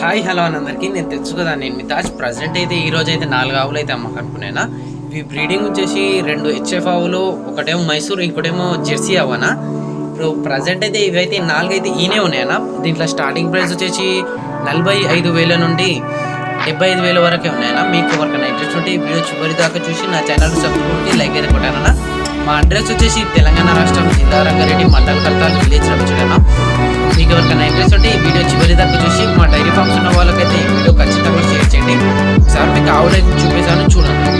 Hi hello అని అందరికీ నేను తెచ్చుకోదా నేను మితాజ్ ప్రజెంట్ అయితే ఈ రోజు అయితే నాలుగు ఆవులు అయితే అమ్మకనుకునేనా ఇవి బ్రీడింగ్ వచ్చేసి రెండు హెచ్ఎఫ్ ఆవులు ఒకటేమో మైసూర్ ఇంకోటేమో జెర్సీ ఆవనా? ఇప్పుడు ప్రజెంట్ అయితే ఇవైతే నాలుగైతే ఈనే ఉన్నాయన్నా. దీంట్లో స్టార్టింగ్ ప్రైస్ వచ్చేసి నలభై ఐదు వేల నుండి డెబ్బై ఐదు వేల వరకే ఉన్నాయన్నా. మీకు ఎవరికైనా ఇంట్రెస్ట్ ఉంటే ఈ వీడియో చివరి దాకా చూసి నా ఛానల్ సబ్స్క్రైబ్ లైక్ అయితే కొట్టానన్నా మా అడ్రస్ వచ్చేసి తెలంగాణ రాష్ట్రం జిల్లా రంగారెడ్డి మండల్ కర్తాల్ విలేజ్ రవిచూడన్నా మీకు ఇంట్రెస్ట్ ఉంటే ఈ వీడియో చివరి దాకా చూసి మా డైరీ ఫార్మ్స్ ఉన్న వాళ్ళకైతే ఈ వీడియో ఖచ్చితంగా షేర్ చేయండి. సార్ మీకు ఆవులైతే చూపిస్తాను చూడండి.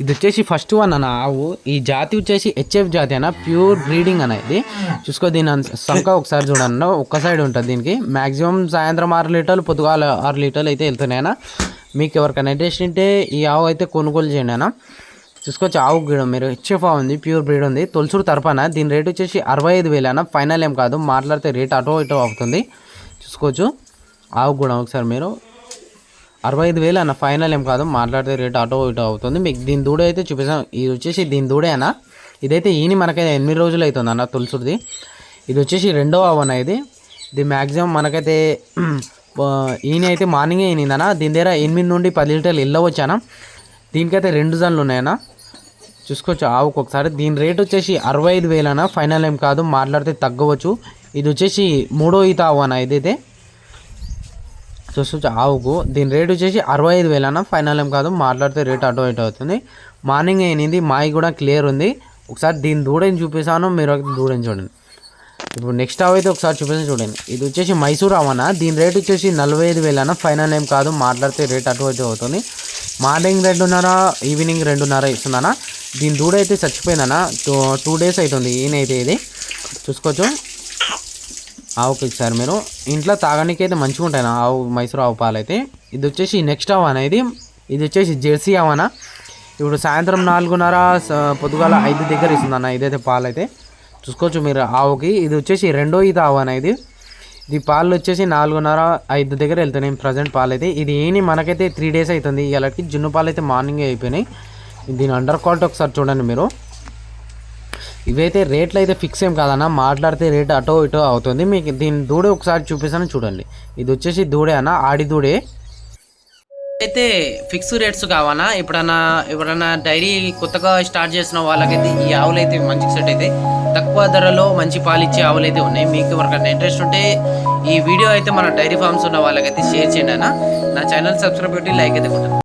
ఇది వచ్చేసి ఫస్ట్ వన్ అన్న ఆవు. ఈ జాతి వచ్చేసి హెచ్ఎఫ్ జాతి అన్న ప్యూర్ బ్రీడింగ్ అనేది చూసుకో దీని అన్- సంఖ ఒకసారి చూడండి ఒక్క సైడ్ ఉంటుంది దీనికి. మ్యాక్సిమం సాయంత్రం ఆరు లీటర్లు పొద్దుగాల ఆరు లీటర్లు అయితే వెళ్తున్నాయన్న మీకు ఎవరికైనా ఇంట్రెస్ట్ ఉంటే ఈ ఆవు అయితే కొనుగోలు చేయండి అన్న. చూసుకోవచ్చు ఆవు గిడ మీరు హెచ్ఎఫ్ ఉంది ప్యూర్ బ్రీడ్ ఉంది. తొలసూరు తరపున దీని రేట్ వచ్చేసి అరవై ఐదు వేలు అన్న. ఫైనల్ ఏం కాదు మాట్లాడితే రేట్ అటో ఇటో అవుతుంది. చూసుకోవచ్చు. ఆవు కూడా ఒకసారి మీరు. అరవై ఐదు వేలు అన్న. ఫైనల్ ఏం కాదు మాట్లాడితే రేట్ అటో ఇటో అవుతుంది. మీకు దీని దూడ అయితే చూపిస్తాం. ఇది వచ్చేసి దీని దూడే అన్న. ఇదైతే ఈని మనకైతే ఎనిమిది రోజులు అవుతుంది అన్న తులసుడిది ఇది వచ్చేసి రెండో ఆవు అన్న ఇది. ఇది మ్యాక్సిమం మనకైతే ఈయన అయితే మార్నింగే ఈనిందన్న దీని దగ్గర ఎనిమిది నుండి పది లీటర్లు వెళ్ళవచ్చానా దీనికైతే రెండు జన్లు ఉన్నాయన్నా చూసుకోవచ్చు. ఆవుకు ఒకసారి దీని రేట్ వచ్చేసి అరవై ఐదు వేలన? ఫైనల్ ఏం కాదు మాట్లాడితే తగ్గవచ్చు. ఇది వచ్చేసి మూడో ఈత ఆవు అన్న ఇదైతే చూసుకోవచ్చు ఆవుకు దీని రేట్ వచ్చేసి అరవై ఐదు వేలన? ఫైనల్ ఏం కాదు మాట్లాడితే రేట్ అటు ఇటు అవుతుంది. మార్నింగ్ అయినది మాయి కూడా క్లియర్ ఉంది. ఒకసారి దీని దూడని చూపిస్తాను మీరు దూడని చూడండి. ఇప్పుడు నెక్స్ట్ ఆవు అయితే ఒకసారి చూపిస్తాను చూడండి. ఇది వచ్చేసి మైసూర్ ఆవన దీని రేట్ వచ్చేసి నలభై ఐదు వేలన? ఫైనల్ ఏం కాదు మాట్లాడితే రేట్ అటు ఇటు అవుతుంది. మార్నింగ్ రెండున్నర ఈవినింగ్ రెండున్నర ఇస్తున్నానా? దీని దూడ అయితే చచ్చిపోయిందనా టూ టూ డేస్ అవుతుంది ఈయనైతే ఇది. చూసుకోవచ్చు. ఆవుకి ఇచ్చారు మీరు. ఇంట్లో తాగడానికి అయితే మంచిగా ఉంటాయి ఆవు మైసూరు ఆవు పాలు అయితే ఇది వచ్చేసి నెక్స్ట్ ఆవు అనేది ఇది. వచ్చేసి జెర్సీ ఆవన ఇప్పుడు సాయంత్రం నాలుగున్నర స- పొద్దుగాల ఐదు దగ్గర ఇస్తుందన్న ఇదైతే పాలు అయితే చూసుకోవచ్చు మీరు ఆవుకి. ఇది వచ్చేసి రెండో ఇది ఆవు అనేది ఇది. పాలు వచ్చేసి నాలుగున్నర ఐదు దగ్గర వెళ్తున్నాయి. ప్రజెంట్ పాలు అయితే ఇది ఏని మనకైతే త్రీ డేస్ అవుతుంది ఇలాంటి జున్ను పాలు అయితే మార్నింగే అయిపోయినాయి. దీని అండర్ క్వాలిటీ ఒకసారి చూడండి మీరు. ఇవైతే రేట్లు అయితే ఫిక్స్ ఏం కాదన్న మాట్లాడితే రేట్ అటో ఇటో అవుతుంది. మీకు దీని దూడే ఒకసారి చూపిస్తాను చూడండి. ఇది వచ్చేసి దూడే అన్న ఆడి దూడే. అయితే ఫిక్స్ రేట్స్ కావనా ఎప్పుడన్నా ఎప్పుడన్నా డైరీ కొత్తగా స్టార్ట్ చేసిన వాళ్ళకైతే ఈ ఆవులు అయితే మంచి సెట్ అయితే తక్కువ ధరలో మంచి పాలు ఇచ్చే ఆవులు అయితే ఉన్నాయి. మీకు ఎవరికైనా ఇంట్రెస్ట్ ఉంటే ఈ వీడియో అయితే మన డైరీ ఫార్మ్స్ ఉన్న వాళ్ళకైతే షేర్ చేయండి అన్న. నా ఛానల్ సబ్స్క్రైబ్ పెట్టి లైక్ అయితే కొట్టండి.